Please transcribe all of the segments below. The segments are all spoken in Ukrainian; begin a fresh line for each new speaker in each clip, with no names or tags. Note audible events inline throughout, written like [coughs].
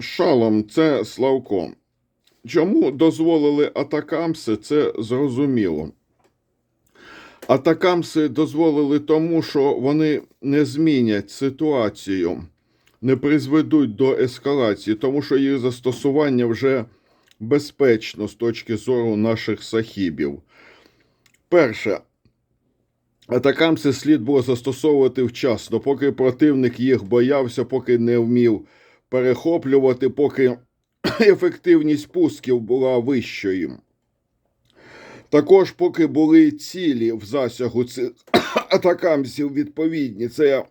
Шалом це Славко. Чому дозволили атакамси, це зрозуміло. Атакамси дозволили тому, що вони не змінять ситуацію, не призведуть до ескалації, тому що їх застосування вже безпечно з точки зору наших сахібів. Перше, атакамси слід було застосовувати вчасно, поки противник їх боявся, поки не вмів перехоплювати, поки [coughs] ефективність пусків була вищою. Також, поки були цілі в засягу цих [coughs] атакамсів відповідні, це я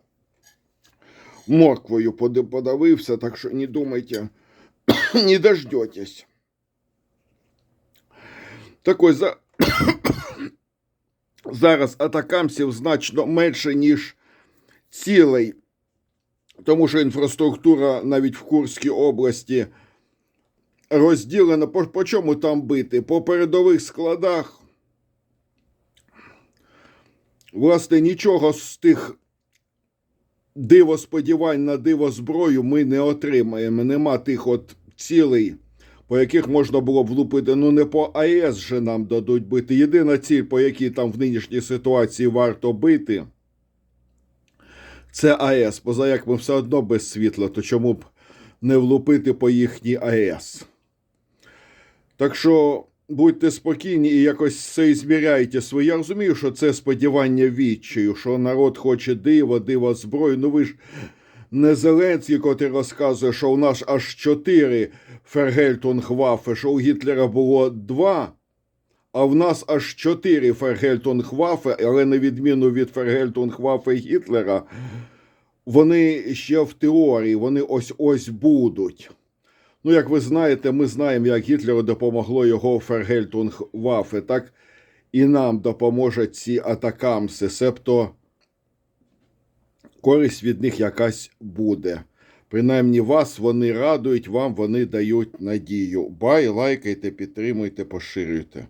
морквою подавився, так що не думайте, [coughs] не дождетесь. Так ось за... зараз атакамсів значно менше, ніж цілей, тому що інфраструктура навіть в Курській області розділена. По, по чому там бити? По передових складах. Власне, нічого з тих диво сподівань на диво зброю ми не отримаємо. Нема тих от цілей, по яких можна було б влупити. Ну, не по АЕС же нам дадуть бити. Єдина ціль, по якій там в нинішній ситуації варто бити, це АЕС. Поза як ми все одно без світла, то чому б не влупити по їхній АЕС? Так що будьте спокійні і якось це зміряйте своє. Я розумію, що це сподівання відчаю, що народ хоче дива, дива зброю. Ну ви ж не Зеленський, котрий розказує, що у нас аж чотири Фергельтунгвафи, що у Гітлера було два, а в нас аж чотири Фергельтунгвафи, але на відміну від Фергельтунгвафи Гітлера, вони ще в теорії, вони ось ось будуть. Ну, як ви знаєте, ми знаємо, як Гітлеру допомогло його Фергельтунгвафи, так і нам допоможуть ці атакамси, себто користь від них якась буде. Принаймні вас вони радують, вам вони дають надію. Бай, лайкайте, підтримуйте, поширюйте.